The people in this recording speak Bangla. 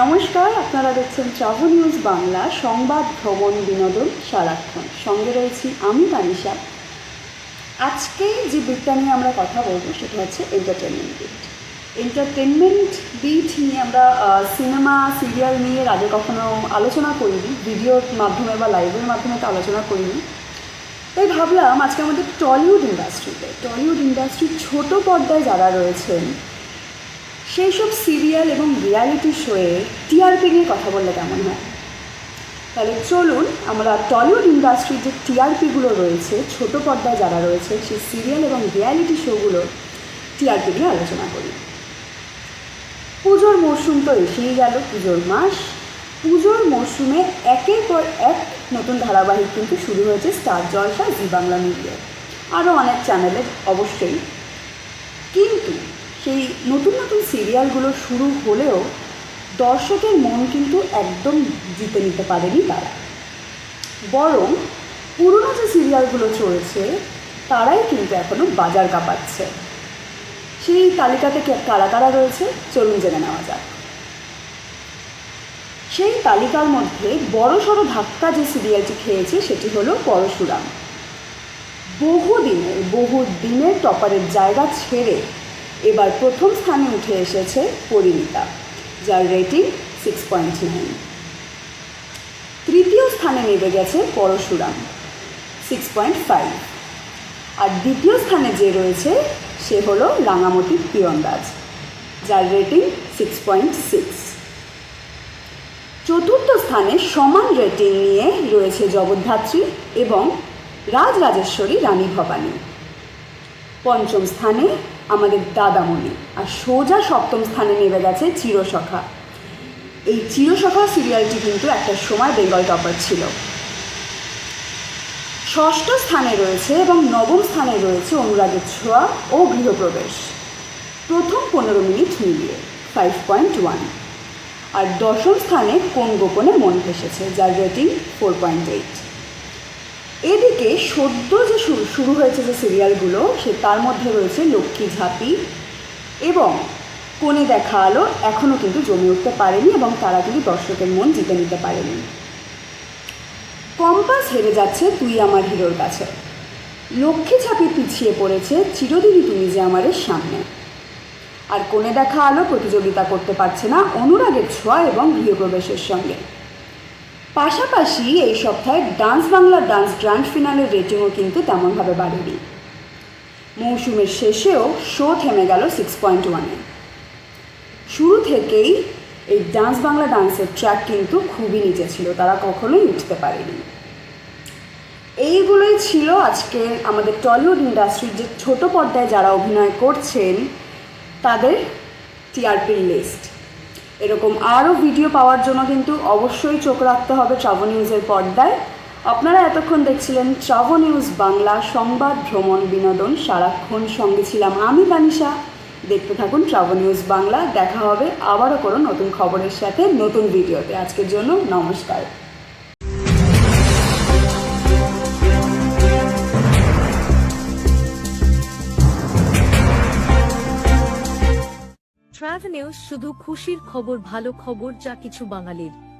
নমস্কার, আপনারা দেখছেন ট্রাভেল নিউজ বাংলা সংবাদ ভ্রমণ বিনোদন সারাক্ষণ। সঙ্গে রয়েছি আমি তানিশা। আজকে যে বিটটা নিয়ে আমরা কথা বলব সেটা হচ্ছে এন্টারটেনমেন্ট বিট এন্টারটেনমেন্ট বিট নিয়ে আমরা সিনেমা সিরিয়াল নিয়ে আগে কখনো আলোচনা করিনি ভিডিওর মাধ্যমে বা লাইভের মাধ্যমে তো আলোচনা করিনি। তাই ভাবলাম আজকে আমাদের টলিউড ইন্ডাস্ট্রিতে টলিউড ইন্ডাস্ট্রির ছোট পর্দায় যারা রয়েছেন সেই সব সিরিয়াল এবং রিয়ালিটি শোয়ে টিআরপি নিয়ে কথা বললে কেমন হয়? তাহলে চলুন, আমরা টলিউড ইন্ডাস্ট্রির যে টিআরপিগুলো রয়েছে, ছোট পর্দায় যারা রয়েছে, সেই সিরিয়াল এবং রিয়ালিটি শোগুলো টিআরপি নিয়ে আলোচনা করি। পুজোর মরশুম তো এসেই গেল, পুজোর মাস। পুজোর মরশুমে একের পর এক নতুন ধারাবাহিক কিন্তু শুরু হয়েছে স্টার জলসা, জি বাংলা মিডিয়ায়। আরও অনেক চ্যানেলের অবশ্যই। কিন্তু সেই নতুন নতুন সিরিয়ালগুলো শুরু হলেও দর্শকের মন কিন্তু একদম জিতে নিতে পারেনি তারা। বরং পুরনো যে সিরিয়ালগুলো চলছে, তারাই কিন্তু এখনও বাজার কাঁপাচ্ছে। সেই তালিকাতে কারা কারা রয়েছে, চলুন জেনে নেওয়া যাক। সেই তালিকার মধ্যে বড় সড়ো ধাক্কা যে সিরিয়ালটি খেয়েছে, সেটি হলো পরশুরাম। বহু দিনের বহু দিনের টপারের জায়গা ছেড়ে এবার প্রথম স্থানে উঠে এসেছে পরিণীতা, যার রেটিং সিক্স পয়েন্ট নাইন তৃতীয় স্থানে নেমে গেছে পরশুরাম সিক্স পয়েন্ট ফাইভ আর দ্বিতীয় স্থানে যে রয়েছে, সে হলো রাঙামতি তীরন্দাজ যার রেটিং সিক্স পয়েন্ট সিক্স চতুর্থ স্থানে সমান রেটিং নিয়ে রয়েছে জগদ্ধাত্রী এবং রাজরাজেশ্বরী রানী ভবানী। পঞ্চম স্থানে আমাদের দাদামণি আর সোজা সপ্তম স্থানে নেমে গেছে চিরসখা। এই চিরসখা সিরিয়ালটি কিন্তু একটা সময় বেঙ্গল টপার ছিল। ষষ্ঠ স্থানে রয়েছে এবং নবম স্থানে রয়েছে অনুরাগের ছোঁয়া ও গৃহপ্রবেশ। প্রথম পনেরো মিনিট মিলিয়ে ফাইভ পয়েন্ট ওয়ান আর দশম স্থানে কোন গোপনে মন ভেসেছে যার রেটিং ফোর পয়েন্ট এইট এদিকে সদ্য যে শুরু হয়েছে যে সিরিয়ালগুলো, সে তার মধ্যে রয়েছে লক্ষ্মী ঝাঁপি এবং কোণে দেখা আলো এখনও কিন্তু জমে উঠতে পারেনি এবং তারা কিন্তু দর্শকের মন জিতে নিতে পারেনি। কম্পাস হেরে যাচ্ছে তুই আমার হিরোর কাছে। লক্ষ্মী ছাপি পিছিয়ে পড়েছে চিরদিনই তুমি যে আমাদের সামনে। আর কোণে দেখা আলো প্রতিযোগিতা করতে পারছে না অনুরাগের ছোঁয়া এবং গৃহপ্রবেশের সঙ্গে। পাশাপাশি এই সপ্তাহে ডান্স বাংলা ডান্স গ্র্যান্ড ফিনালের রেটিংও কিন্তু তেমনভাবে বাড়েনি। মৌসুমের শেষেও শো থেমে গেল সিক্স পয়েন্ট ওয়ানে শুরু থেকেই এই ডান্স বাংলা ডান্সের ট্র্যাক কিন্তু খুবই নিচে ছিল, তারা কখনোই উঠতে পারেনি। এইগুলোই ছিল আজকে আমাদের টলিউড ইন্ডাস্ট্রির যে ছোট পর্দায় যারা অভিনয় করছেন, তাদের টিআরপির লিস্ট এরকম আরও ভিডিও পাওয়ার জন্য কিন্তু অবশ্যই চোখ রাখতে হবে ট্রাভো নিউজের পর্দায়। আপনারা এতক্ষণ দেখছিলেন ট্রাভো নিউজ বাংলা সংবাদ, ভ্রমণ, বিনোদন, সারাক্ষণ সঙ্গে ছিলাম আমি তানিশা দেখতে থাকুন ট্রাভো নিউজ বাংলা। দেখা হবে আবারও কোনো নতুন খবরের সাথে নতুন ভিডিওতে আজকের জন্য নমস্কার। ট্রাভেল শুধু খুশির খবর ভালো খবর যা কিছু বাঙালির।